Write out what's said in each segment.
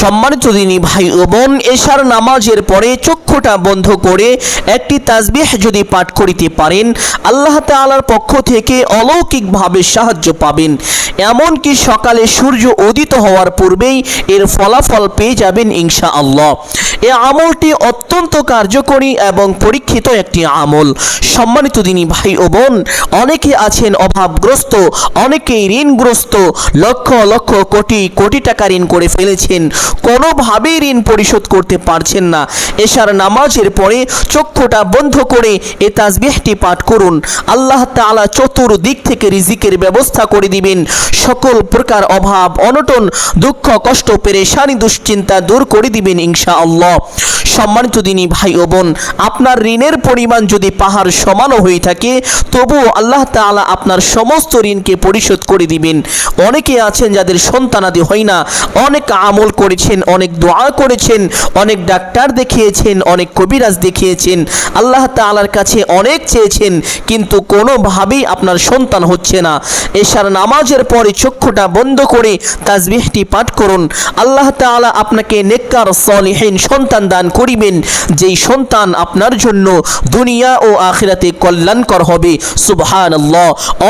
সম্মানিত দিনী ভাই ও বোন, এশার নামাজের পরে চক্ষুটা বন্ধ করে একটি তাসবিহ যদি পাঠ করিতে পারেন, আল্লাহ তাআলার পক্ষ থেকে অলৌকিকভাবে সাহায্য পাবেন। এমনকি সকালে সূর্য উদিত হওয়ার পূর্বেই এর ফলাফল পেয়ে যাবেন ইনশা আল্লাহ এ আমলটি অত্যন্ত কার্যকরী এবং পরীক্ষিত একটি আমল। সম্মানিত দিনী ভাই ও বোন, অনেকে আছেন অভাবগ্রস্ত, অনেকেই ঋণগ্রস্ত, লক্ষ লক্ষ কোটি কোটি টাকা ঋণ করে ফেলেছেন। কোনোভাবেই ঋণ পরিশোধ করতে পারছেন না। এশার নামাজের পরে চক্ষুটা বন্ধ করে এ তাজবিহটি পাঠ করুন। আল্লাহ তাআলা চতুর্দিক থেকে রিজিকের ব্যবস্থা করে দিবেন। সকল প্রকার অভাব, অনটন, দুঃখ, কষ্ট, পেরেশানি, দুশ্চিন্তা দূর করে দিবেন ইনশা আল্লাহ সম্মানিত দিনী ভাই ও বোন, আপনার ঋণের পরিমাণ যদি পাহাড় সমানও হয়ে থাকে, তবুও আল্লাহ তাআলা আপনার সমস্ত ঋণকে পরিশোধ করে দিবেন। অনেকে আছেন যাদের সন্তানাদি হয় না, অনেক আমল করেছেন, অনেক দোয়া করেছেন, অনেক ডাক্তার দেখিয়েছেন, অনেক কবিরাজ দেখিয়েছেন, আল্লাহ তাআলার কাছে অনেক চেয়েছেন, কিন্তু কোনোভাবেই আপনার সন্তান হচ্ছে না। এশার নামাজের পরে চক্ষুটা বন্ধ করে তাসবিহটি পাঠ করুন। আল্লাহ তাআলা আপনাকে নেককার, সলিহীন সন্তান দান করিবেন, যেই সন্তান আপনার জন্য দুনিয়া ও আখিরাতে কল্যাণকর হবে। সুবহান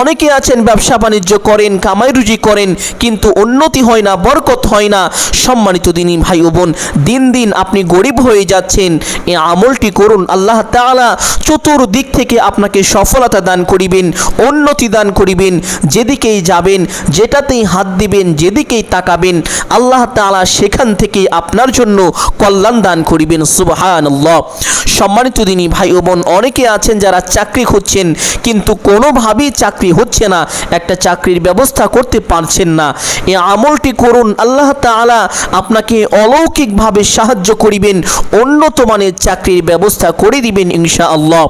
অনেকে আছেন, ব্যবসা বাণিজ্য করেন, কামাই রুজি করেন, কিন্তু উন্নতি হয় না, বরকত হয় না। সম্মানিত দিনী ভাই ও বোন, দিন দিন আপনি গরিব হয়ে যাচ্ছেন। এ আমলটি করুন, আল্লাহ তাআলা চতুর্দিক থেকে আপনাকে সফলতা দান করিবেন, উন্নতি দান করিবেন, যেদিকেই যাবেন, যেটাতেই হাত দিবেন, যেদিকেই তাকাবেন, আল্লাহ তাআলা সেখান থেকে আপনার জন্য কল্যাণ দান করিবেন। সম্মানিত দিনই ভাই ও বোন, অনেকে আছেন যারা চাকরি খুঁজছেন, কিন্তু কোনোভাবেই চাকরি হচ্ছে না, একটা চাকরির ব্যবস্থা করতে পারছেন না। এ আমলটি করুন, আল্লাহ তালা আপনাকে অলৌকিকভাবে সাহায্য করিবেন, উন্নত মানের চাকরির ব্যবস্থা করে দিবেন, ইনশাআল্লাহ।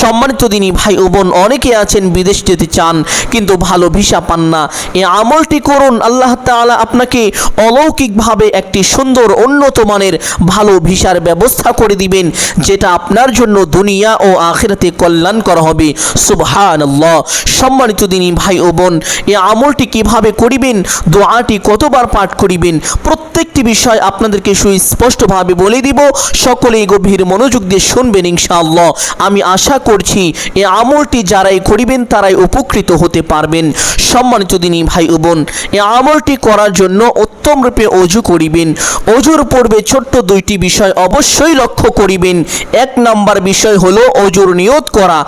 সম্মানিত দিনী ভাই ও বোন, অনেকে আছেন, বিদেশ যেতে চান, কিন্তু ভালো ভিসা পান না। এই আমলটি করুন, আল্লাহ তাআলা আপনাকে অলৌকিকভাবে একটি সুন্দর, উন্নত মানের, ভালো ভিসার ব্যবস্থা করে দিবেন, যেটা আপনার জন্য দুনিয়া ও আখিরাতে কল্যাণকর হবে। সুবহানাল্লাহ। সম্মানিত দিনী ভাই ও বোন এই আমলটি কীভাবে করিবেন, দোয়াটি কতবার পাঠ করিবেন, প্রত্যেকটি বিষয় আপনাদেরকে সুস্পষ্টভাবে বলে দিব। সকলেই গভীর মনোযোগ দিয়ে শুনবেন ইনশাআল্লাহ। আমি আশা করছি এ আমলটি যারাই করিবেন তারাই উপকৃত হতে পারবেন। সম্মানিত দিনী ভাই ও বোন, এ আমলটি করার জন্য উত্তম রূপে অজু করিবেন। অজুর পূর্বে ছোট্ট দুইটি বিষয় অবশ্যই লক্ষ্য করিবেন। এক নাম্বার বিষয় হলো অজুর নিয়ত করা।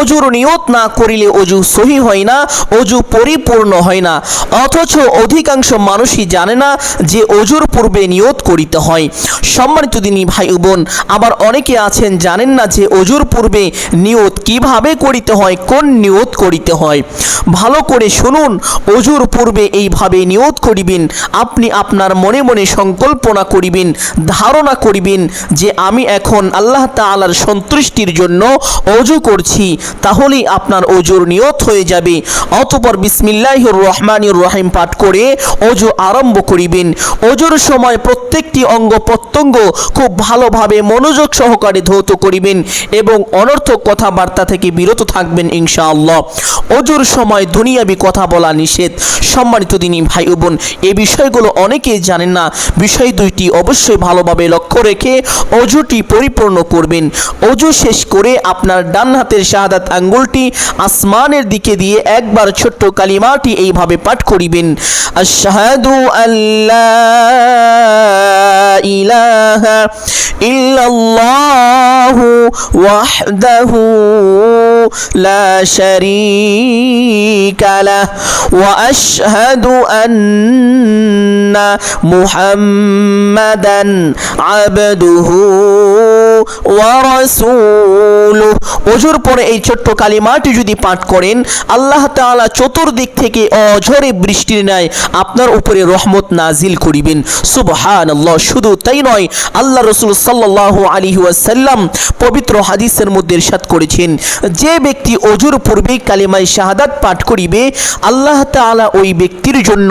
অজুর নিয়ত না করিলে অজু সহি হয় না, অজু পরিপূর্ণ হয় না। অথচ অধিকাংশ মানুষই জানে না যে অজুর পূর্বে নিয়ত করিতে হয়। সম্মানিত দিনী ভাই বোন, আবার অনেকে আছেন জানেন না যে অজুর পূর্বে নিয়ত কীভাবে করিতে হয়, কোন নিয়ত করিতে হয়। ভালো করে শুনুন, অজুর পূর্বে এইভাবে নিয়ত করিবেন, আপনি আপনার মনে মনে সংকল্পনা করিবেন, ধারণা করিবেন যে আমি এখন আল্লাহ তাআলার সন্তুষ্টির জন্য অজু করছি, তাহলেই আপনার অজুর নিয়ত হয়ে যাবে। অতপর বিসমিল্লাহির রহমানির রহিম পাঠ করে অজু আরম্ভ করিবেন। অজুর সময় প্রত্যেকটি অঙ্গ প্রত্যঙ্গ খুব ভালোভাবে মনোযোগ সহকারে ধৌত করিবেন এবং অনর্থক কথাবার্তা থেকে বিরত থাকবেন ইনশাআল্লাহ। অজুর সময় দুনিয়াবি কথা বলা নিষেধ। সম্মানিত দিনী ভাই বোন, এ বিষয়গুলো অনেকেই জানেন না, বিষয় দুইটি অবশ্যই ভালোভাবে লক্ষ্য রেখে অজুটি পরিপূর্ণ করবেন। অজু শেষ করে আপনার ডান হাতের শাহাদাত আঙ্গুলটি আসমানের দিকে দিয়ে একবার ছোট্ট কালিমাটি এইভাবে পাঠ করিবেন। আশহাদু আল্লাহ ইলাহা ইল্লাল্লাহু ওয়াহদাহু লা শারীকা লাহ। ওয়া আশহাদু আন্না মুহাম্মাদান আবদুহু ওয়া রাসূলুহু। অজুর পরে এই ছোট্ট কালিমাটি যদি পাঠ করেন, আল্লাহ তাআলা চতুর্দিক থেকে অঝরে বৃষ্টির ন্যায় আপনার উপরে রহমত নাজিল করিবেন। সুবহানাল্লাহ, শুধু তাই নয়, আল্লাহ রসুল সাল্লাল্লাহু আলাইহি ওয়াসাল্লাম পবিত্র হাদিসের মধ্যে ইরশাদ করেছেন, যে ব্যক্তি অজুর পূর্বে কালিমায় শাহাদাত পাঠ করিবে, আল্লাহ তাআলা ওই ব্যক্তির জন্য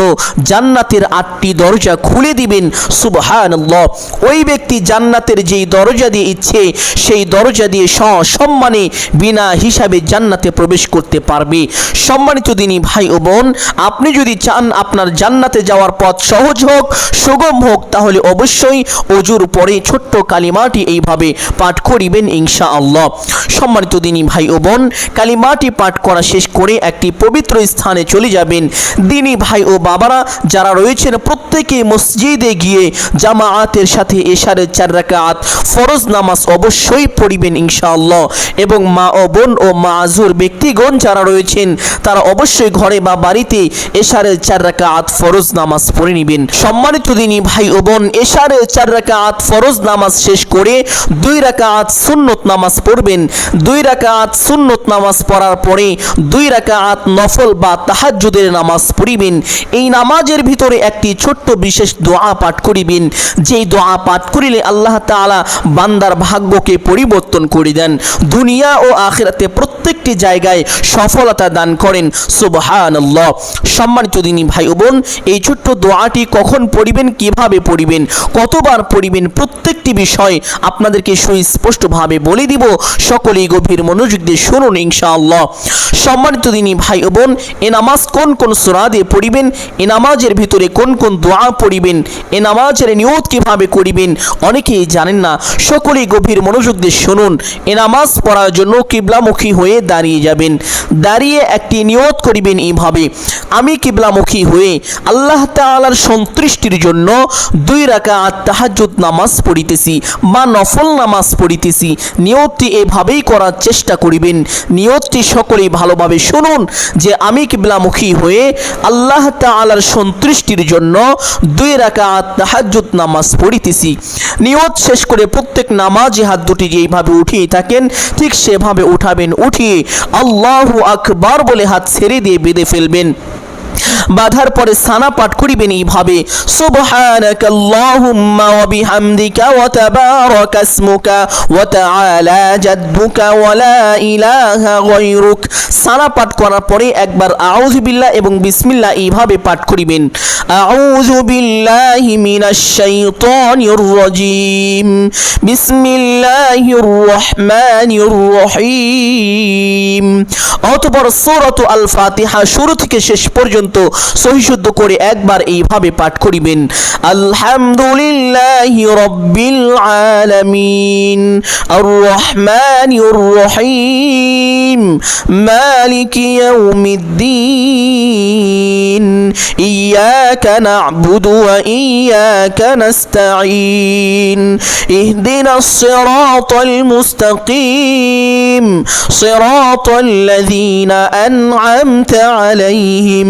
জান্নাতের আটটি দরজা খুলে দিবেন, সুবহানাল্লাহ, ওই ব্যক্তি জান্নাতের যেই দরজা দিয়ে ইচ্ছে, সেই দরজা দিয়ে সসম্মানে বিনা হিসাবে জান্নাতে প্রবেশ করতে পারবে। সম্মানিত দিনী ভাই ও বোন, আপনি যদি চান আপনার জান্নাতে যাওয়ার পথ সহজ হোক, সুগম হোক, তাহলে অবশ্যই অজুর পরে ছোট্ট কালিমাটি এইভাবে পাঠ করিবেন ইনশা আল্লাহ সম্মানিত দিনী ভাই ও বোন, কালিমাটি পাঠ করা শেষ করে একটি পবিত্র স্থানে চলে যাবেন। দিনী ভাই ও বাবারা, যারা রয়েছেন প্রত্যেকে মসজিদে গিয়ে জামাআতের সাথে এশারের চার রাকাত ফরজ নামাজ অবশ্যই পড়িবেন ইনশাআল্লাহ। এবং মা ও বোন ও মাজুর ব্যক্তিগণ যারা রয়েছেন, তারা অবশ্যই ঘরে বা বাড়িতে এশারের চার রাকাত ফরজ নামাজ পড়ে নেবেন। সম্মানিত দিনী ভাই ও বোন, এশারের চার রাকাত ফরজ নামাজ শেষ করে দুই রাকাত সুন্নত নামাজ পড়বেন। দুই রাকাত সুন্নত নামাজ পড়ার পরে দুই রাকাত নফল বা তাহাজ্জুদের নামাজ পড়িবেন। এই নামাজের ভিতরে একটি ছোট্ট বিশেষ দোয়া পাঠ করিবেন। যেই দোয়া পাঠ করিলে আল্লাহ তাআলা বান্দার ভাগ্যকে পরিবর্তন করে দেন। দুনিয়া ও আখিরাতে প্রত্যেকটি জায়গায় সফলতা দান করেন। সুবহানাল্লাহ। সম্মানিত দিনী ভাই বোন, এই ছোট্ট দোয়াটি কখন পড়িবেন, কীভাবে পড়িবেন, কতবার পড়িবেন প্রত্যেকটি বিষয় আপনাদেরকে সুস্পষ্টভাবে বলে দিব। সকলেই গভীর মনোযোগ দিয়ে শুনুন ইনশাআল্লাহ। সম্মানিত দিনী ভাই ও বোন, এ নামাজ কোন কোন সুরা দিয়ে পড়িবেন? এ নামাজের ভিতরে কোন কোন দোয়া পড়িবেন? এ নামাজের নিয়ত কীভাবে করিবেন? অনেকেই জানেন না, সকলেই গভীর মনোযোগ দিয়ে শুনুন। এ নামাজ পড়ার জন্য কিবলামুখী হয়ে দাঁড়িয়ে যাবেন। দাঁড়িয়ে একটি নিয়ত করিবেন এইভাবে, আমি কিবলামুখী হয়ে আল্লাহ তাআলার সন্তুষ্টির জন্য দুই রাকাত তাহাজ্জুদ নামাজ পড়িতেছি বা নফল নামাজ পড়িতেছি, নিয়তটি এভাবেই করার চেষ্টা করিবেন। নিয়তটি সকলেই ভালোভাবে শুনুন যে আমি কিবলামুখী হয়ে আল্লাহ তাআলার সন্তুষ্টির জন্য দুই রাকাত তাহাজ্জুদ নামাজ পড়িতেছি। নিয়ত শেষ করে প্রত্যেক নামাজ হাত দুটি যেইভাবে উঠিয়ে থাকেন, ঠিক সেভাবে উঠাবেন, উঠিয়ে আল্লাহু আকবার বলে হাত ছেড়ে দিয়ে বেঁধে ফেলবেন। বাধার পরে সানা পাঠ করিবেন এইভাবে সুবহানাকা আল্লাহুম্মা ওয়া বিহামদিকা ওয়া তাবারাকা ইসমুকা ওয়া তাআলা জাদ্দুকা ওয়া লা ইলাহা গায়রুক। সানা পাঠ করার পরে একবার আউযু বিল্লাহ এবং বিসমিল্লাহ এইভাবে পাঠ করিবেন, আউযু বিল্লাহি মিনাশ শাইতানির রাজীম, বিসমিল্লাহির রহমানির রহিম। অতঃপর সূরাতু আল ফাতিহা শুরু থেকে শেষ পর্যন্ত সহিশুদ্ধ করে একবার এইভাবে পাঠ করিবেন। আলহামদুলিল্লাহি রব্বিল আলামিন আর রহমানির রহিম মালিকি ইয়াউমিদ্দিন ইয়াকা না'বুদু ওয়া ইয়াকা নাস্তাঈন, ইহদিনাস সিরাতাল মুস্তাকিম, সিরাতাল লাযীনা আন'আমতা আলাইহিম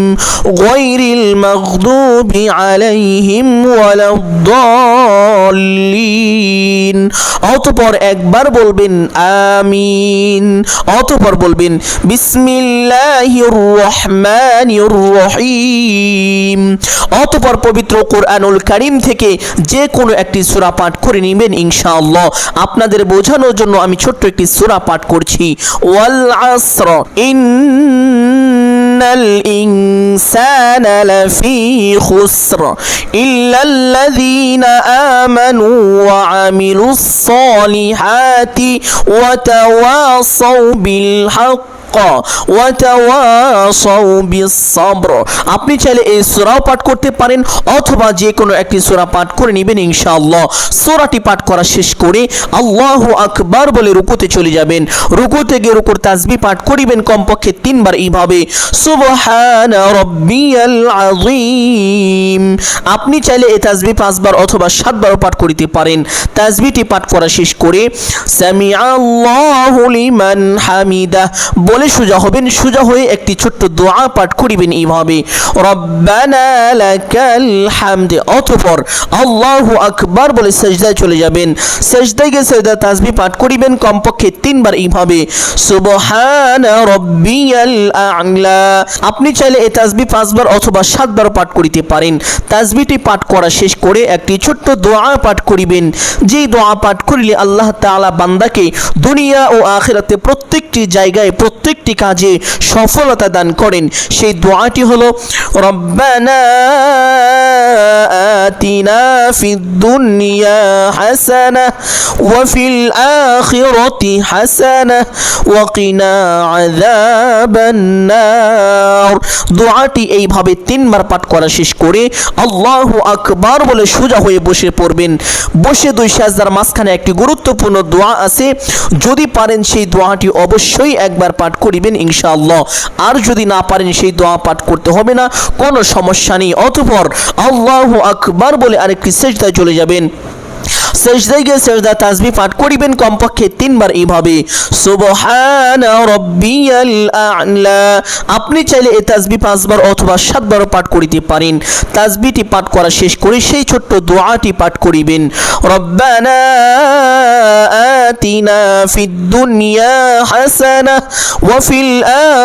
غير المغضوب عليهم ولا الضالين অতপর একবার বলবেন আমিন অতপর বলবেন বিসমিল্লাহির রহমানির রহিম অতপর পবিত্র কোরআনুল কারীম থেকে যে কোনো একটি সূরা পাঠ করে নেবেন ইনশাআল্লাহ আপনাদের বোঝানোর জন্য আমি ছোট্ট একটি সূরা পাঠ করছি ওয়াল আসর ইন الإنسان لفي خسر إلا الذين آمنوا وعملوا الصالحات وتواصوا بالحق আপনি চাইলে এই সুরাও পাঠ করতে পারেন, অথবা যে কোনো একটি সুরা পাঠ করে নেবেন, ইনশাআল্লাহ। সুরাটি পাঠ করা শেষ করে আল্লাহ আকবার বলে রুকুতে চলে যাবেন। রুকুতে গিয়ে রুকুর তাসবি পাঠ করিবেন কমপক্ষে তিনবার এইভাবে। সুবহান রব্বিয়াল আযীম। আপনি চাইলে এই তাসবি পাঁচবার অথবা সাতবারও পাঠ করিতে পারেন। তাসবিটি পাঠ করা শেষ করে, সামিআল্লাহু লিমান হামিদা বলে বলে সোজা হবেন, সোজা হয়ে একটি ছোট্ট দোয়া পাঠ করিবেন এইভাবে। হামদ, অতঃপর আল্লাহু আকবার বলে সেজদায় চলে যাবেন। সেজদায় গিয়ে সেজদা তাসবিহ পাঠ করিবেন, কমপক্ষে তিনবার এইভাবে। সুবহানা রব্বিয়াল আ'লা, আপনি চাইলে এই তাসবিহ পাঁচবার অথবা সাতবার পাঠ করিতে পারেন। তাসবিহটি পাঠ করা শেষ করে একটি ছোট্ট দোয়া পাঠ করিবেন। যেই দোয়া পাঠ করিলে আল্লাহ তাআলা বান্দাকে দুনিয়া ও আখিরাতে প্রত্যেকটি জায়গায় প্রত্যেকটি কাজে সফলতা দান করেন। সেই দোয়াটি হলো দোয়াটি এইভাবে তিনবার পাঠ করা শেষ করে আল্লাহু আকবার বলে সোজা হয়ে বসে পড়বেন। বসে দুই সাজদার মাঝখানে একটি গুরুত্বপূর্ণ দোয়া আছে। যদি পারেন সেই দোয়াটি অবশ্যই একবার পাঠ করিবেন ইনশাআল্লাহ। আর যদি না পারেন সেই দোয়া পাঠ করতে হবে না, কোনো সমস্যা নেই। অতঃপর আল্লাহ আকবার বলে আরেকটি সেজদায় চলে যাবেন। সেজদায় গিয়ে সেজদা তাসবিহ পাঠ করিবেন কমপক্ষে তিনবার এইভাবে সুবহানা রব্বিয়াল আ'লা। আপনি চাইলে এই তাসবিহ পাঁচবার অথবা সাতবারও পাঠ করিতে পারেন। তাসবিহটি পাঠ করা শেষ করে সেই ছোট্ট দোয়াটি পাঠ করিবেন। রব্বানা আতিনা ফিদ দুনিয়া হাসানা ওয়া ফিল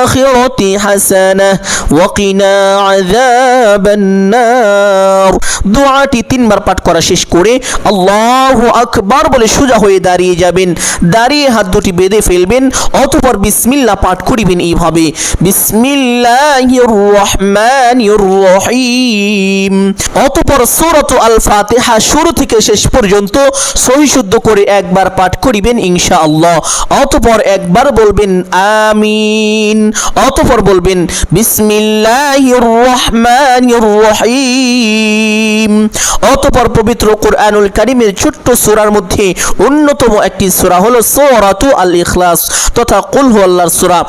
আখিরাতি হাসানা ওয়া কিনা আযাবান নার। দোয়াটি তিনবার পাঠ করা শেষ করে আল্লাহ আকবার বলে সোজা হয়ে দাঁড়িয়ে যাবেন। দাঁড়িয়ে হাত দুটি বেঁধে ফেলবেন, অতপর বিসমিল্লাহ পাঠ করিবেন এইভাবে। রহিম অতপর সূরাত আল ফাতিহা শুরু থেকে শেষ পর্যন্ত সহি শুদ্ধ করে একবার পাঠ করিবেন ইনশাআল্লাহ। অতপর একবার বলবেন আমিন। অতপর বলবেন বিসমিল্লাহির রহমানির রহিম অতপর পবিত্র কোরআনুল কারিমের ছোট্ট সূরার মধ্যে অন্যতম একটি সূরা হলো সূরাতু আল ইখলাস তথা কুল হু আল্লাহর সূরা।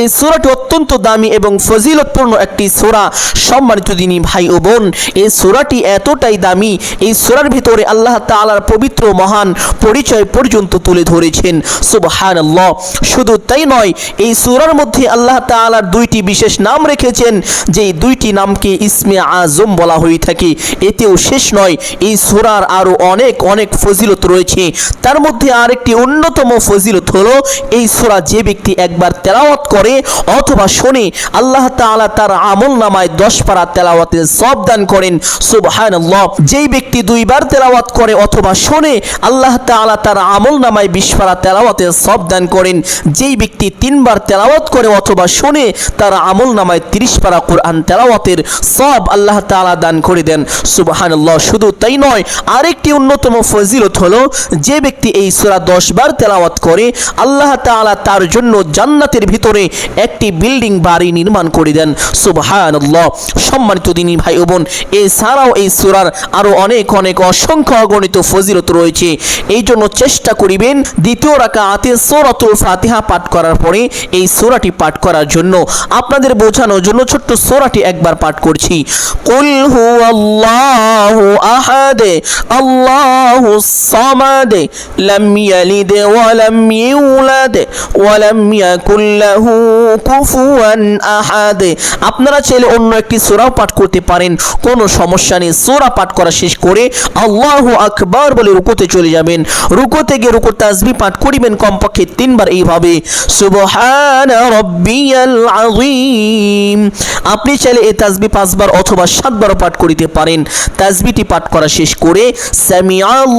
এই সূরাটি অত্যন্ত দামি এবং ফজিলতপূর্ণ একটি সূরা। সম্মানিত দিনী ভাই ও বোন, এই সূরাটি এতটাই দামি, এই সূরার ভিতরে আল্লাহ তাআলার পবিত্র মহান পরিচয় পর্যন্ত তুলে ধরেছেন। সুবহানাল্লাহ। শুধু তাই নয়, এই সুরার মধ্যে আল্লাহ তাআলার দুইটি বিশেষ নাম রেখেছেন, যেই দুইটি নামকে ইসমে আজম বলা হয়ে থাকে। এতেও শেষ নয়, এই সূরার আরও অনেক অনেক ফজিলত রয়েছে। তার মধ্যে আরেকটি অন্যতম ফজিলত হলো এই সূরা যে ব্যক্তি একবার তেলাওয়াত করে অথবা শোনে, আল্লাহ তাআলা তার আমল নামায় দশ পারা তেলাওয়াতের সব দান করেন। সুবহানাল্লাহ। যেই ব্যক্তি দুইবার তেলাওয়াত করে অথবা শোনে, আল্লাহ তাআলা তার আমল নামায় বিশ পারা তেলাওয়াতের সব দান করেন। যেই ব্যক্তি তিনবার তেলাওয়াত করে অথবা শোনে, তার আমল নামায় তিরিশ পারা কোরআন তেলাওয়াতের সব আল্লাহ তাআলা দান করে দেন। সুবহানাল্লাহ। শুধু তাই নয়, আরেকটি অন্যতম ফজিলত হলো, যে ব্যক্তি এই সূরা দশ বার তেলাওয়াত করে, আল্লাহ তাআলা তার জন্য জান্নাতের ভিতরে একটি বিল্ডিং বাড়ি নির্মাণ করে দেন। সুবহানাল্লাহ। সম্মানিত দিনী ভাই ও বোন, এছাড়াও এই সূরার আরও অনেক অনেক অসংখ্য অগণিত ফজিলত রয়েছে। এই জন্য চেষ্টা করিবেন দ্বিতীয় রাকাতে সূরাতুল ফাতিহা পাঠ করার পরে এই সূরাটি পাঠ করার জন্য। আপনাদের বোঝানোর জন্য ছোট্ট সূরাটি একবার পাঠ করছি। কুল হুয়াল্লাহু আহাদ, আল্লাহু ইয়ালিদ ওয়া লাম ইউলাদ ওয়া লাম ইয়াকুল লাহু কুফুয়ান আহাদ আপনারা চাইলে অন্য একটি সূরাও পাঠ করতে পারেন। কোনো সমস্যা নেই। সূরা পাঠ করা শেষ করে আল্লাহু আকবার বলে রুকুতে চলে যাবেন। রুকুতে গিয়ে রুকুর তাসবিহ পাঠ করিবেন কমপক্ষে তিনবার এইভাবে। সুবহান রব্বিয়াল আযীম। আপনি চাইলে এই তাসবিহ পাঁচবার অথবা সাতবারও পাঠ করিতে পারেন। তাসবিহটি পাঠ করা শেষ করে, সামিআল্লাহু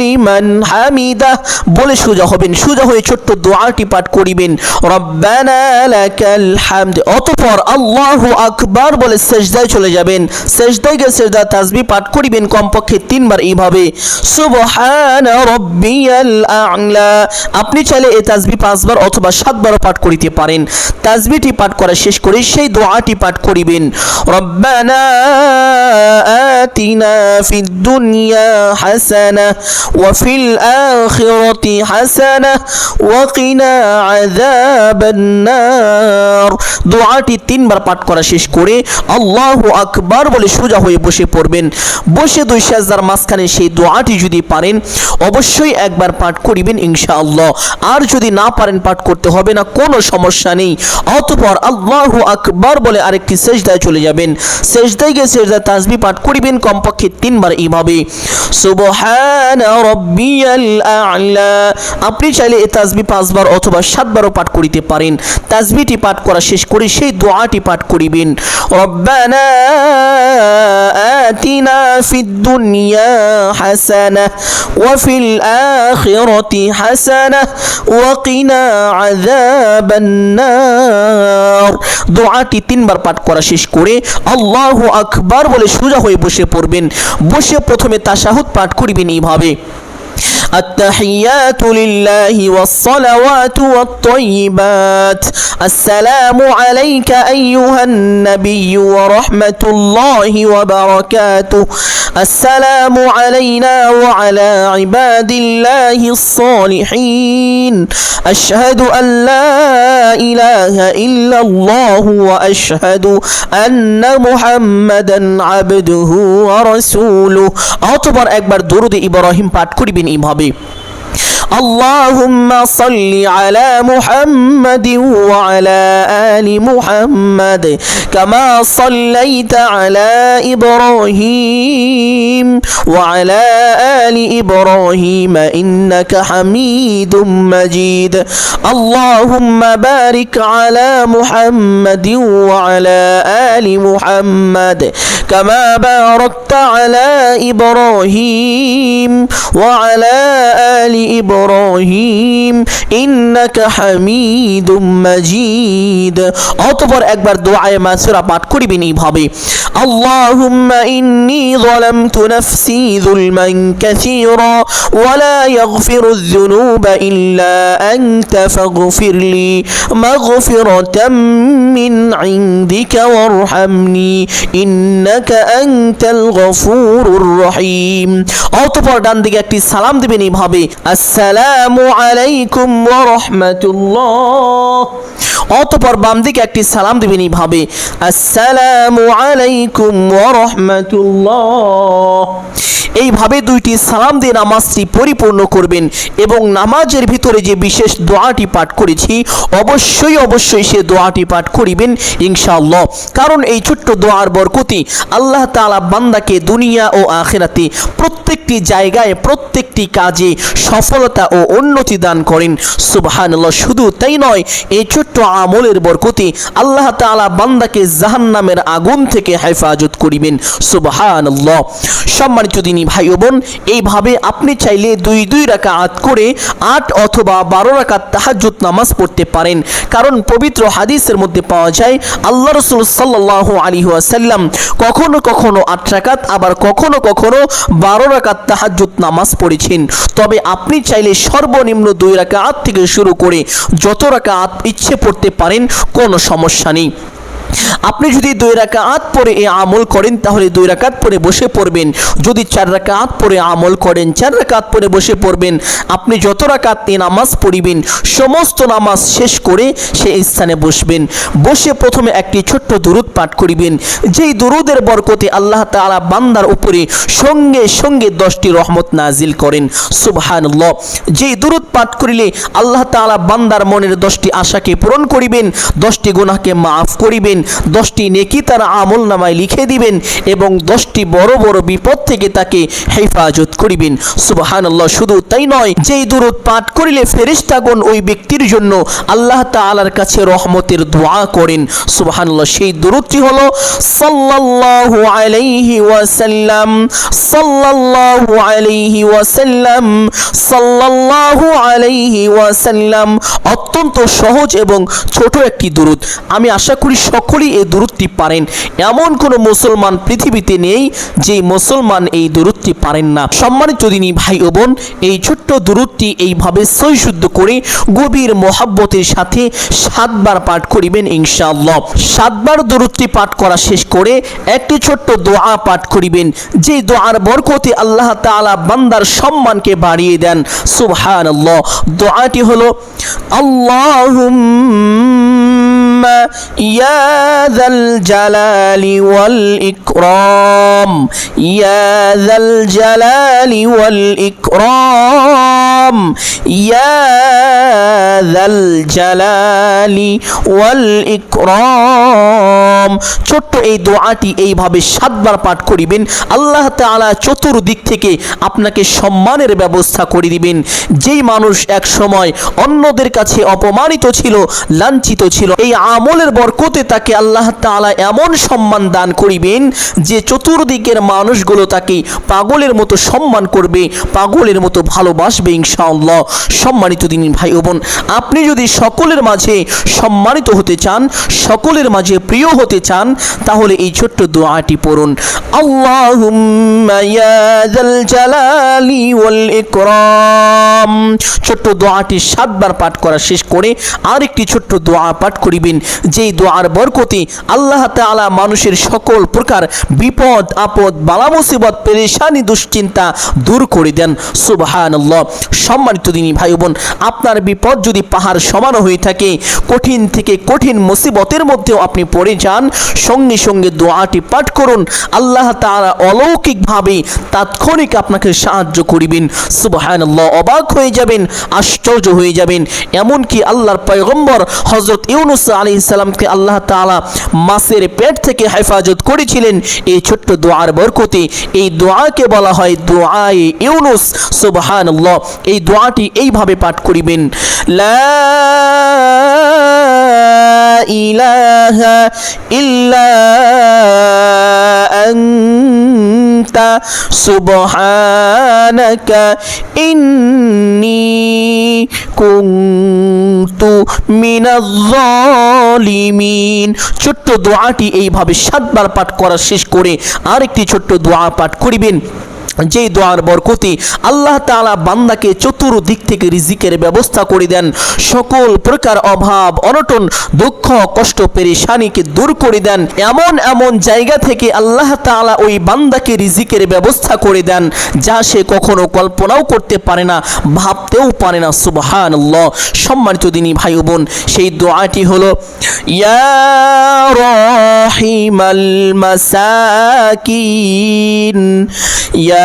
লিমান হামিদা। বলে সোজা হবেন, সোজা হয়ে ছোট্ট দোয়াটি পাঠ করিবেন। রব্বানা লাকাল হামদ। অতঃপর আল্লাহু আকবার বলে সেজদায় চলে যাবেন। সেজদায় গিয়ে সেজদা তাসবিহ পাঠ করিবেন কমপক্ষে তিনবার এইভাবে। সুবহান রব্বিয়াল আ'লা। আপনি চাইলে এই তাসবিহ পাঁচবার অথবা সাতবারও পাঠ করিতে পারেন। তাসবিহটি পাঠ করা শেষ করে সেই দোয়াটি পাঠ করিবেন। রব্বানা আতিনা ফিদ দুনিয়া حسنة وفي الآخرة حسنة وقنا عذاب النار দোয়াটি তিনবার পাঠ করা শেষ করে আল্লাহ আকবার বলে সোজা হয়ে বসে পড়বেন বসে দুই সাজদার মাঝখানে সেই দোয়াটি যদি পারেন অবশ্যই একবার পাঠ করিবেন ইনশাআল্লাহ আর যদি না পারেন পাঠ করতে হবে না কোনো সমস্যা নেই অতপর আল্লাহ আকবার বলে আরেকটি সেজদায় চলে যাবেন সেজদায় গিয়ে সেজদায় তাসবি পাঠ করিবেন কমপক্ষে তিনবার এইভাবে সুবহান রব্বিয়াল আ'লা আপনি চাইলে এই তাসবি পাঁচবার অথবা সাতবারও পাঠ করিতে পারেন। তাসবিটি পাঠ করা শেষ করে সেই দোয়াটি পাঠ করিবেন। রব্বানা দুনিয়া হাসানাহ ওয়া ফিল আখিরাতি হাসানাহ ওয়া কিনা আযাবান নার। দোয়াটি তিনবার পাঠ করা শেষ করে আল্লাহু আকবার বলে সোজা হয়ে বসে পড়বেন। বসে প্রথমে তাশাহুদ পাঠ করিবেন এইভাবে। التحيات لله والصلوات والطيبات السلام عليك أيها النبي ورحمة الله وبركاته السلام علينا وعلى عباد الله الصالحين أشهد أن لا إله إلا الله وأشهد أن محمدا عبده ورسوله অতবার একবার দরুদ ইব্রাহিম পাঠ করিবেন এইভাবে ನೋಡಿ اللهم صل على محمد وعلى آل محمد كما صليت على إبراهيم وعلى آل إبراهيم إنك حميد مجيد. اللهم بارك على محمد وعلى آل محمد كما باركت على إبراهيم وعلى آل إبراهيم. ইব্রাহিম, ইন্নাকা হামিদুম মাজিদ। অতঃপর একবার দোয়ায়ে মাসুরা পাঠ করিবেন এইভাবে আল্লাহুম্মা ইন্নি যালামতু নাফসি যুলমান কাসীরা ওয়া লা ইয়াগফিরু যুনুবা ইল্লা আনতা ফাগফির লি মাগফিরাতাম মিন ইনদিকা ওয়ারহামনি, ইন্নাকা আনতাল গফুরুর রহিম। অতঃপর ডান দিকে একটি সালাম দিবেন এইভাবে আসসালাম আলাইকুম ওয়া রাহমাতুল্লাহ অতপর বাম দিকে একটি সালাম দিবেন এইভাবে আসসালামু আলাইকুম ওয়া রাহমাতুল্লাহ এইভাবে দুইটি সালাম দিয়ে নামাজটি পরিপূর্ণ করবেন এবং নামাজের ভিতরে যে বিশেষ দোয়াটি পাঠ করেছি, অবশ্যই অবশ্যই সে দোয়াটি পাঠ করিবেন ইনশাআল্লাহ। কারণ এই ছোট্ট দোয়ার বরকতি আল্লাহ তাআলা বান্দাকে দুনিয়া ও আখেরাতে প্রত্যেকটি জায়গায়, প্রত্যেকটি কাজে সফলতা ও উন্নতি দান করেন। সুবহানাল্লাহ, শুধু তাই নয়, এই ছোট্ট আমলের বরকতি আল্লাহ তাআলা বান্দাকে জাহান্নামের আগুন থেকে হেফাজত করিবেন। সুবহানাল্লাহ। সম্মানিত দিনী ভাই বোন, এইভাবে আপনি চাইলে দুই দুই রাকাত করে আট অথবা বারো রাকাত তাহাজ্জুদ নামাজ পড়তে পারেন। কারণ পবিত্র হাদিসের মধ্যে পাওয়া যায়, আল্লাহ রসুল সাল্লাহ আলী ওয়াসাল্লাম কখনো কখনো আট রাকাত, আবার কখনো কখনো বারো রাকাত তাহাজ্জুদ নামাজ পড়েছেন। তবে আপনি চাইলে সর্বনিম্ন দুই রাকাত থেকে শুরু করে যত রাকাত ইচ্ছে পড়তে পারেন, কোনো সমস্যা নেই। আপনি যদি দুই রাকাত পরে এ আমল করেন, তাহলে দুই রাকাত পরে বসে পড়বেন। যদি চার রাকাত পরে আমল করেন, চার রাকাত পরে বসে পড়বেন। আপনি যত রাকাত এ নামাজ পড়িবেন, সমস্ত নামাজ শেষ করে সে স্থানে বসবেন। বসে প্রথমে একটি ছোট্ট দুরুদ পাঠ করিবেন। যেই দুরুদের বরকতে আল্লাহ তাআলা বান্দার উপরে সঙ্গে সঙ্গে দশটি রহমত নাজিল করেন। সুবহানাল্লাহ। যেই দুরুদ পাঠ করিলে আল্লাহ তাআলা বান্দার মনের দশটি আশাকে পূরণ করিবেন, দশটি গুনাহকে মাফ করিবেন দশটি নেকি তার আমল নামায় লিখে দিবেন এবং দশটি বড় বড় বিপদ থেকে তাকে হেফাজত করিবেন। সুবহানাল্লাহ, শুধু তাই নয়, যেই দুরুদ পাঠ করিলে ফেরেশতাগণ ওই ব্যক্তির জন্য আল্লাহ তাআলার কাছে রহমতের দোয়া করেন। সুবহানাল্লাহ, সেই দুরুদটি হলো সাল্লাল্লাহু আলাইহি ওয়াসাল্লাম, সাল্লাল্লাহু আলাইহি ওয়াসাল্লাম, সাল্লাল্লাহু আলাইহি ওয়াসাল্লাম। অত্যন্ত সহজ এবং ছোট একটি দুরুদ। আমি আশা করি সকল সকলেই এই দূরত্বটি পারেন। এমন কোনো মুসলমান পৃথিবীতে নেই যে মুসলমান এই দূরত্বটি পারেন না। সম্মানিত দিনী ভাই ও বোন, এই ছোট্ট দূরত্বটি এইভাবে সই শুদ্ধ করে গভীর মোহাব্বতের সাথে সাতবার পাঠ করিবেন ইনশাআল্লাহ। সাতবার দূরত্বটি পাঠ করা শেষ করে একটি ছোট্ট দোয়া পাঠ করিবেন। যে দোয়ার বরকতে আল্লাহ তাআলা বান্দার সম্মানকে বাড়িয়ে দেন। সুবহানাল্লাহ। দোয়াটি হলো, আল্লাহুম্মা জালালি ওয়াল ইকরাম ইয়া যাল জালালি ওয়াল ইকরাম ইয়া যাল জালালি ওয়াল ছোট্ট এই দোয়াটি এইভাবে সাতবার পাঠ করিবেন। আল্লাহ তাআলা চতুর্দিক থেকে আপনাকে সম্মানের ব্যবস্থা করে দিবেন। যেই মানুষ এক সময় অন্যদের কাছে অপমানিত ছিল, লাঞ্ছিত ছিল, এই আমলের বরকতে তাকে আল্লাহ তাআলা এমন সম্মান দান করিবেন যে চতুর্দিকের মানুষগুলো তাকে পাগলের মতো সম্মান করবে, পাগলের মতো ভালোবাসবে ইনশাআল্লাহ। সম্মানিত দিন ভাই ও বোন, আপনি যদি সকলের মাঝে সম্মানিত হতে চান, সকলের মাঝে প্রিয় হতে চান, তাহলে এই ছোট্ট দোয়াটি পড়ুন। ছোট্ট দোয়াটি সাতবার পাঠ করা শেষ করে আরেকটি ছোট্ট দোয়া পাঠ করিবেন। যেই দোয়ার বরকতে আল্লাহ তাআলা মানুষের সকল প্রকার বিপদ, আপদ বালা মুসিবত পেরেশানি, দুশ্চিন্তা দূর করে দেন। সুবহানাল্লাহ। সম্মানিত দিনী ভাই বোন আপনার বিপদ যদি পাহাড় সমান হয়ে থাকে, কঠিন থেকে কঠিন মুসিবতের মধ্যেও আপনি পড়ে যান, সঙ্গে সঙ্গে দোয়াটি পাঠ করুন। আল্লাহ তাআলা অলৌকিকভাবে তাৎক্ষণিক আপনাকে সাহায্য করিবেন। সুবহানাল্লাহ, অবাক হয়ে যাবেন, আশ্চর্য হয়ে যাবেন। এমনকি আল্লাহর পয়গম্বর হজরত ইউনুস আলী ইসলামকে আল্লাহ তালা মাসের পেট থেকে হেফাজত করেছিলেন। এই ছোট্ট দোয়ার বরকতে এই দোয়াকে বলা হয় দোয়াই ইউনুস। সুবহান এই দোয়াটি এইভাবে পাঠ করিবেন। লা ইলাহা ইল্লা আনতা সুবহানাকা ইন্নী কুনতু মিনাজ জালিমিন ছোট্ট দোয়াটি এইভাবে সাতবার পাঠ করা শেষ করে আরেকটি ছোট্ট দোয়া পাঠ করিবেন। যে দোয়ার বরকতে আল্লাহ তাআলা বান্দাকে চতুর্দিক থেকে রিজিকের ব্যবস্থা করে দেন, সকল প্রকার অভাব, অনটন, দুঃখ, কষ্ট, পেরেশানিকে দূর করে দেন, এমন এমন জায়গা থেকে আল্লাহ তাআলা ওই বান্দাকে রিজিকের ব্যবস্থা করে দেন, যা সে কখনো কল্পনাও করতে পারে না, ভাবতেও পারে না। সুবহানাল্লাহ। সম্মানিত দিনী ভাই বোন, সেই দোয়াটি হলো, ইয়া রাহিমাল মাসাকিন, ইয়া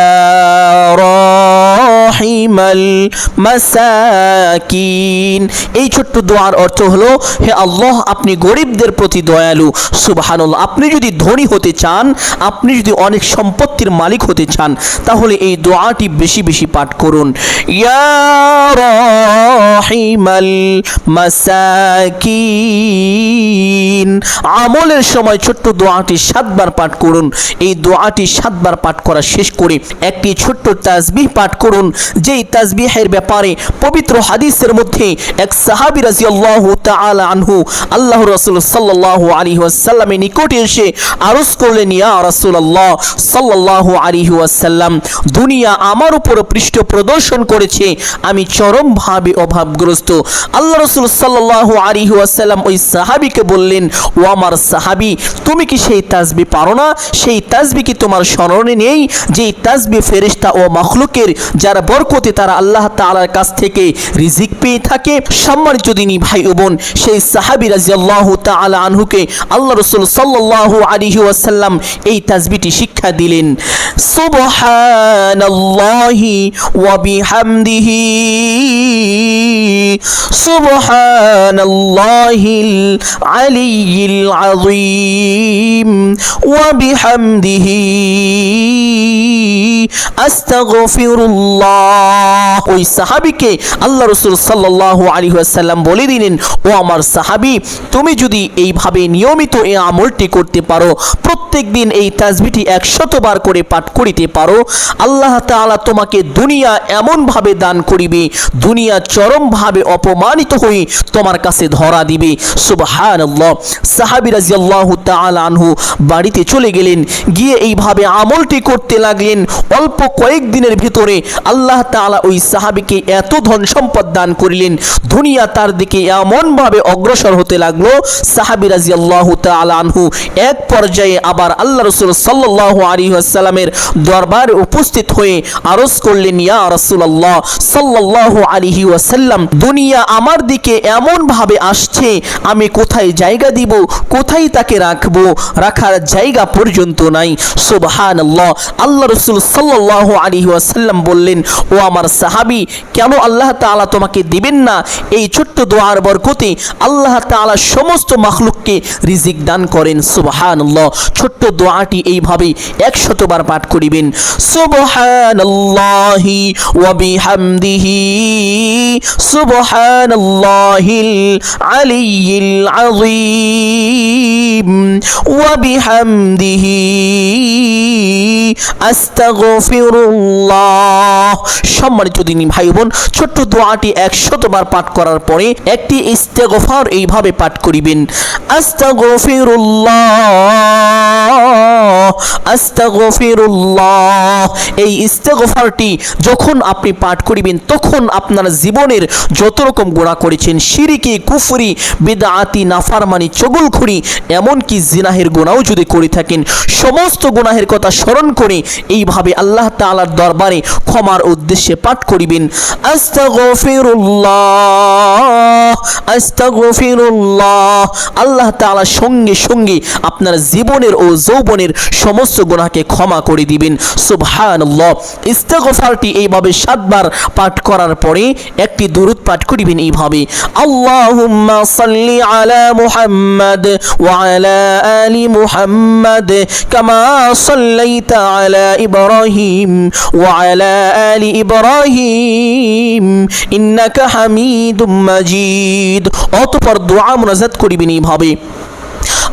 রাহিমাল মাসাকিন। এই ছোট্ট দোয়ার অর্থ হলো, হে আল্লাহ, আপনি গরিবদের প্রতি দয়ালু। সুবহানাল্লাহ, আপনি যদি ধনী হতে চান, আপনি যদি অনেক সম্পত্তির মালিক হতে চান, তাহলে এই দোয়াটি বেশি বেশি পাঠ করুন। ইয়া রাহিমাল মাসাকিন। আমলের সময় ছোট্ট দোয়াটি সাতবার পাঠ করুন। এই দোয়াটি সাতবার পাঠ করা শেষ করে একটি ছোট্ট তাজবিহ পাঠ করুন, যেই তাসবিহের ব্যাপারে পবিত্র হাদিসের মধ্যে এক সাহাবী রাদিয়াল্লাহু তাআলা আনহু আল্লাহ রাসূল সাল্লাল্লাহু আলাইহি ওয়াসাল্লামের নিকটে এসে আরজ করলেন, ইয়া রাসূলুল্লাহ সাল্লাল্লাহু আলাইহি ওয়াসাল্লাম, দুনিয়া আমার উপর পৃষ্ঠ প্রদর্শন করেছে, আমি চরমভাবে অভাবগ্রস্ত। আল্লাহ রাসূল সাল্লাল্লাহু আলাইহি ওয়াসাল্লাম ওই সাহাবীকে বললেন, ও আমার সাহাবী, তুমি কি সেই তাসবিহ পারো না? সেই তাসবিহ কি তোমার স্মরণে নেই, যেই তাসবিহ ফেরেশতা ও মাখলুকের যারা বরকতে তারা আল্লাহ তাআলার কাছ থেকে রিজিক পেয়ে থাকে, সম্মানিত দিনী ভাই ও বোন, সেই সাহাবী রাদিয়াল্লাহু তাআলা আনহুকে আল্লাহ রাসূল সাল্লাল্লাহু আলাইহি ওয়াসাল্লাম এই তাসবিহটি শিক্ষা দিলেন, সুবহানাল্লাহি ওয়া বিহামদিহি, সুবহানাল্লাহিল আযীম, ওয়া আস্তাগফিরুল্লাহ। ওই সাহাবিকে আল্লাহ রসুল সাল্লাহ আলী আসাল্লাম বলে দিলেন, ও আমার সাহাবি, তুমি যদি এইভাবে নিয়মিত এই আমলটি করতে পারো প্রত্যেক দিন এই তাজবিটি একশতবার করে পাঠ করিতে পারো, আল্লাহ তাআলা তোমাকে দুনিয়া এমনভাবে দান করিবে, দুনিয়া চরমভাবে অপমানিত হয়ে তোমার কাছে ধরা দিবে। সুবহানাল্লাহ। সাহাবী রাদিয়াল্লাহু তাআলা আনহু বাড়িতে চলে গেলেন, গিয়ে এইভাবে আমলটি করতে লাগলেন অল্প কয়েকদিনের ভিতরে আল্লাহ তাআলা ওই সাহাবীকে এত ধন সম্পদ দান করিলেন, দুনিয়া তার দিকে এমনভাবে অগ্রসর হতে লাগল, সাহাবী রাদিয়াল্লাহু তাআলা আনহু এক পর্যায়ে আবার আল্লাহ রাসূল সাল্লাল্লাহু আলাইহি ওয়াসাল্লামের দরবারে উপস্থিত হয়ে আরজ করলেন, ইয়া রাসূলুল্লাহ, সাল্লাল্লাহু আলাইহি ওয়াসাল্লাম, দুনিয়া আমার দিকে এমন ভাবে আসছে, আমি কোথায় জায়গা দিব, কোথায় তাকে রাখব, রাখার জায়গা পর্যন্ত নাই। সুবহানাল্লাহ, আল্লাহ রাসূল সাল্লাল্লাহু আলাইহি ওয়াসাল্লাম বললেন, ও আমার সাহাবী, কেন আল্লাহ তাআলা তোমাকে দিবেন না? এই ছোট্ট দোয়ার বরকতে আল্লাহ তাআলা সমস্ত মাখলুককে রিজিক দান করেন। সুবহানাল্লাহ। ছোট্ট দোয়াটি এইভাবে একশতবার পাঠ করিবেন। সুবহানাল্লাহি ওয়া বিহামদিহি। সুবহানাল্লাহিল আলিয়্যিল আযীম। ওয়া বিহামদিহি। সম্মানিত দিনী ভাই বোন ছোট্ট দোয়াটি একশতবার পাঠ করার পরে একটি ইস্তেগফার এইভাবে পাঠ করিবেন। এই ইস্তেগফারটি যখন আপনি পাঠ করিবেন, তখন আপনার জীবনের যত রকম গোড়া করেছেন শিরিকি কুফরি, বেদাআতি, নাফারমানি চগলখুরি এমনকি জিনাহের গোনাও যদি করে থাকেন, সমস্ত গুনাহের কথা স্মরণ করে এইভাবে আল্লাহ তাআলার দরবারে ক্ষমার উদ্দেশ্যে পাঠ করিবেন। আস্তাগফিরুল্লাহ আস্তাগফিরুল্লাহ। আল্লাহ তাআলা সঙ্গে সঙ্গে আপনার জীবনের ও যৌবনের সমস্ত গুনাহকে ক্ষমা করে দিবেন। সুবহানাল্লাহ। ইস্তেগফারটি এইভাবে সাতবার পাঠ করার পরে একটি দুরূদ পাঠ করিবেন এইভাবে। আল্লাহুম্মা সাল্লি আলা মুহাম্মাদ ওয়া আলা আলি মুহাম্মাদ, কামা সাল্লাইতা আলা ইব্রাহিম। ওয়া আলা আলি ইব্রাহিম ইন্নাকা হামিদুম মাজিদ। অতপর দোয়া মুনাজাত করিবেন এইভাবে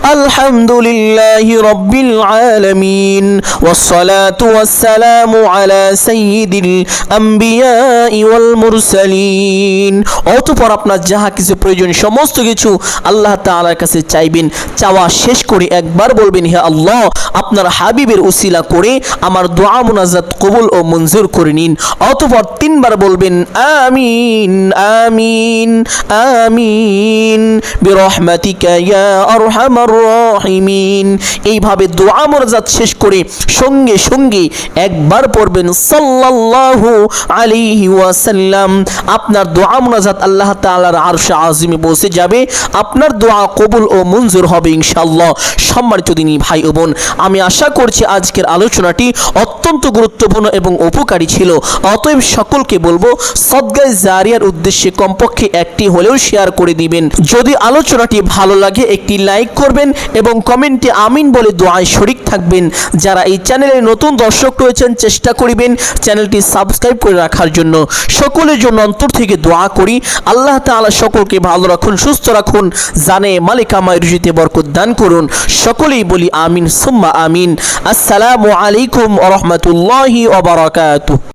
الحمد لله رب العالمين والصلاة والسلام على سيد الأنبياء والمرسلين অতঃপর আপনার যাহা কিছু প্রয়োজন সমস্ত কিছু আল্লাহ তাআলার কাছে চাইবেন চাওয়া শেষ করে একবার বলবেন হে আল্লাহ আপনার হাবিবের উসিলা করে আমার দোয়া মুনাজাত কবুল ও মঞ্জুর করে নিন অতঃপর তিনবার বলবেন আমিন আমিন আমিন বিরহমাতিকা ইয়া আরহামার রাহিমিন এইভাবে দোয়া মোনাজাত শেষ করে সঙ্গে সঙ্গে একবার পড়বেন সাল্লাল্লাহু আলাইহি ওয়াসাল্লাম। আপনার দোয়া মোনাজাত আল্লাহ তাআলার আরশে আজিমে পৌঁছে যাবে। আপনার দোয়া কবুল ও মঞ্জুর হবে ইনশাআল্লাহ। সম্মানিত দিনী ভাই ও বোন, আমি আশা করছি আজকের আলোচনাটি অত্যন্ত গুরুত্বপূর্ণ এবং উপকারী ছিল। অতএব সকলকে বলব, সদগায় জারিয়ার উদ্দেশ্যে কমপক্ষে একটি হলেও শেয়ার করে দিবেন। যদি আলোচনাটি ভালো লাগে, একটি লাইক করবেন এবং কমেন্টে আমিন বলে দোয়ায় শরিক থাকবেন। যারা এই চ্যানেলে নতুন দর্শক রয়েছেন, চেষ্টা করিবেন চ্যানেলটি সাবস্ক্রাইব করে রাখার জন্য। সকলের জন্য অন্তর থেকে দোয়া করি। আল্লাহ তাআলা সকলকে ভালো রাখুন, সুস্থ রাখুন, জানে মালিক আমায় রুজিতে বরকত দান করুন। সকলেই বলি আমিন, সুম্মা আমিন। আসসালামু আলাইকুম ওয়া রাহমাতুল্লাহি ওয়া বারাকাতুহু।